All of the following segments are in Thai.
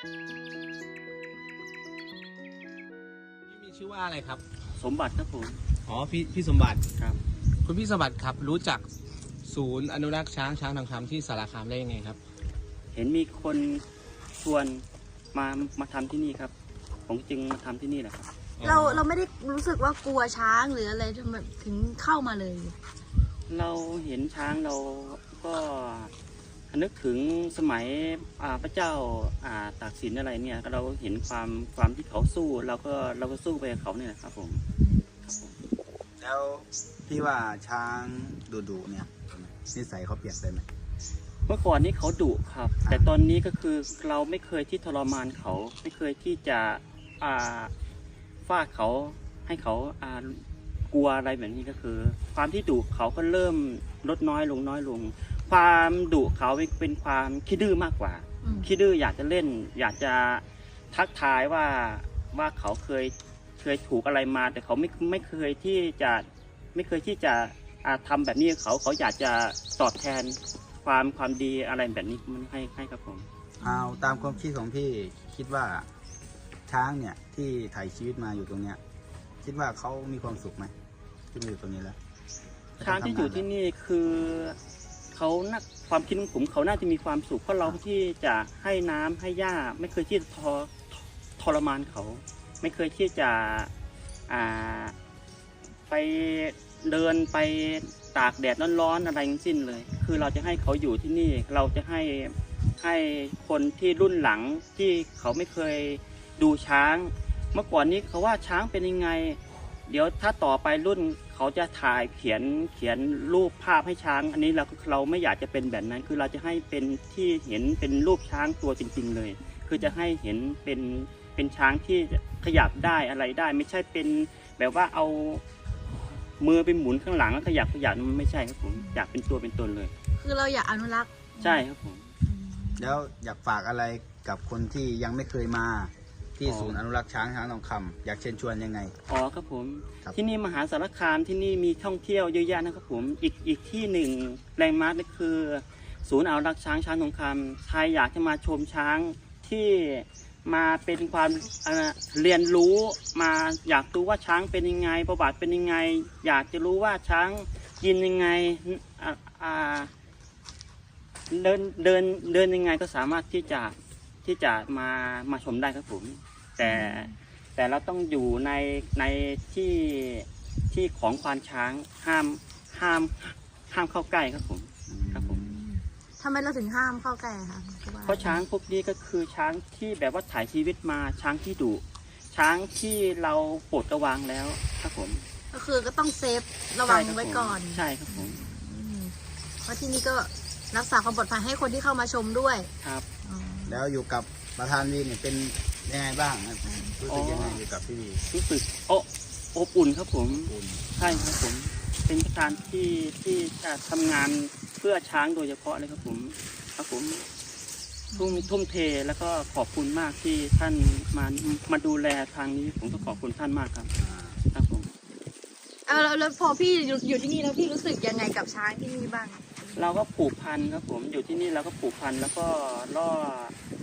พี่มีชื่อว่าอะไรครับ สมบัติครับผม อ๋อพี่พี่สมบัติครับ คุณพี่สมบัติครับรู้จักศูนย์อนุรักษ์ช้างช้างทองคำที่สารคามได้ยังไงครับ เห็นมีคนชวนมามาทำที่นี่ครับ ผมจึงมาทำที่นี่แหละครับ เราเราไม่ได้รู้สึกว่ากลัวช้างหรืออะไรทำไมถึงเข้ามาเลย เราเห็นช้างเราก็ นึกถึงสมัยอ่าพระเจ้าอ่าตากสินอะไรเนี่ย เราเห็นความความที่เขาสู้เราก็เราก็สู้ไปกับเขาเนี่ยนะครับผมครับผมแล้วพี่ว่าช้างดุดุๆเนี่ยนิสัยเขาเปลี่ยนไปไหมเมื่อก่อนนี้เขาดุครับ แต่ตอนนี้ก็คือเราไม่เคยที่ทรมานเขาไม่เคยที่จะอ่าฟาดเขาให้เขาอ่ากลัวอะไรแบบนี้ก็คือ ความที่ดุเขาก็เริ่มลดน้อยลงน้อยลง ความดุเขาเป็นความขี้ดื้อมากกว่าอืมขี้ดื้ออยากจะเล่น อยากจะทักทายว่าว่าเขาเคยเคยถูกอะไรมา แต่เขาไม่ไม่เคยที่จะไม่เคยที่จะอ่าทำแบบนี้กับเขาเขาอยากจะตอบแทนความความดีอะไรแบบนี้มันให้ให้ครับผมเอาตามความคิดของพี่คิดว่าช้างเนี่ยที่ถ่ายชีวิตมาอยู่ตรงเนี้ย คิดว่าเขามีความสุขไหมที่มาอยู่ตรงนี้แล้วช้างที่อยู่ที่นี่คือ เขาน่าความคิดของผมเขาน่าจะมีความสุขเพราะเราที่จะให้น้ำให้หญ้าไม่เคยที่จะทรทรมานเขา ไม่เคยที่จะอ่าไปเดินไปตากแดดร้อนๆอะไรทั้งสิ้นเลย คือเราจะให้เขาอยู่ที่นี่เราจะให้ให้คนที่รุ่นหลังที่เขาไม่เคยดูช้าง เมื่อก่อนนี้เขาว่าช้างเป็นยังไง เดี๋ยวถ้าต่อไปรุ่นเขาจะถ่ายเขียนเขียนรูปภาพให้ช้าง อันนี้เราเราไม่อยากจะเป็นแบบนั้น คือเราจะให้เป็นที่เห็นเป็นรูปช้างตัวจริง ๆ เลย คือจะให้เห็นเป็นเป็นช้างที่ขยับได้อะไรได้ ไม่ใช่เป็นแบบว่าเอามือไปหมุนข้างหลังแล้วขยับขยับมันไม่ใช่ครับผมอยากเป็นตัวเป็นตนเลย คือเราอยากอนุรักษ์ใช่ครับผมอืมแล้วอยากฝากอะไรกับคนที่ยังไม่เคยมา ที่อ๋อศูนย์อนุรักษ์ช้างช้างทองคำอยากเชิญชวนยังไง อ๋อครับผม ครับ ที่นี่มหาสารคามที่นี่มีท่องเที่ยวเยอะแยะนะครับผมอีกอีกที่หนึ่งแรงมาร์กนี่คือ ศูนย์อนุรักษ์ช้างช้างสงครามใครอยากจะมาชมช้างที่มาเป็นความเอ่อเรียนรู้มาอยากรู้ว่าช้างเป็นยังไง ประวัติเป็นยังไง อยากจะรู้ว่าช้างกินยังไงอ่าอ่าเดินเดินเดินยังไงก็สามารถที่จะที่จะมามาชมได้ครับผม แต่แต่เราต้องอยู่ในในที่ที่ของควานช้างห้ามห้ามห้ามเข้าใกล้ครับผมครับผมทำไมเราถึงห้ามเข้าใกล้คะคือว่เพราะช้างพวกนี้ก็คือช้างที่แบบว่าถ่ายชีวิตมาช้างที่ดุช้างที่เราปลดระวางแล้วครับผม ก็คือก็ต้องเซฟระวังใช่ครับไว้ก่อนผมใช่ครับผมอืมเพราะที่นี่ก็รักษาความปลอดภัยให้คนที่เข้ามาชมด้วยครับอ๋อแล้วอยู่กับประธานวีเนี่ยเป็น ยังไงบ้างนะรู้สึกยังไงอยู่กับพี่วีรู้สึกโอะอบอุ่นครับผมอุ่นใช่ครับผม เป็นกานที่ที่จะทำงานเพื่อช้างโดยเฉพาะเลยครับผม ครับผมทุ่มทุ่มเทแล้วก็ขอบคุณมากที่ท่านมามาดูแลทางนี้ ผมก็ขอบคุณท่านมากครับ เอาแล้วแล้วพอพี่อยู่อยู่ที่นี่แล้วพี่รู้สึกยังไงกับช้างที่นี่บ้าง เราก็ผูกพันครับผมอยู่ที่นี่เราก็ผูกพันแล้วก็ล่อ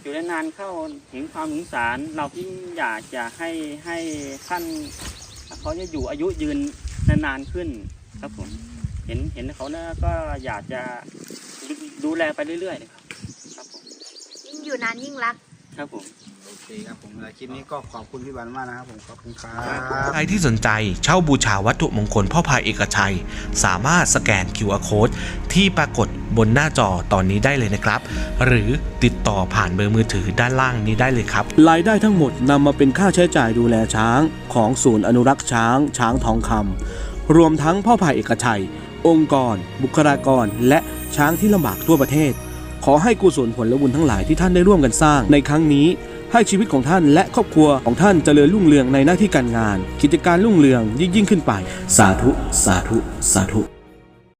อยู่นานๆเข้าถึงความสงสาร เราที่อยากจะให้ให้ท่านเขาจะอยู่อายุยืนนานๆขึ้นครับผม เห็นเห็นเขาเนี่ยก็อยากจะดูดูแลไปเรื่อยๆเลยครับครับผม ยิ่งอยู่นานยิ่งรัก ครับผม โอเคครับผมแล้วคลิปนี้ก็ขอบคุณพี่บันมากนะครับผม ขอบคุณครับ ใครที่สนใจเช่าบูชาวัตถุมงคลพ่อพายเอกชัย สามารถสแกน QR Code ที่ปรากฏบนหน้าจอตอนนี้ได้เลยนะครับ หรือติดต่อผ่านเบอร์มือถือด้านล่างนี้ได้เลยครับ รายได้ทั้งหมดนำมาเป็นค่าใช้จ่ายดูแลช้าง ของศูนย์อนุรักษ์ช้าง ช้างทองคำรวมทั้งพ่อพายเอกชัย องค์กร บุคลากร และช้างที่ลำบากทั่วประเทศ ขอให้กุศลผลบุญทั้งหลายที่ท่านได้ร่วมกันสร้างในครั้งนี้ ให้ชีวิตของท่านและครอบครัวของท่านเจริญรุ่งเรืองในหน้าที่การงาน กิจการรุ่งเรืองยิ่งยิ่งขึ้นไป สาธุ สาธุ สาธุ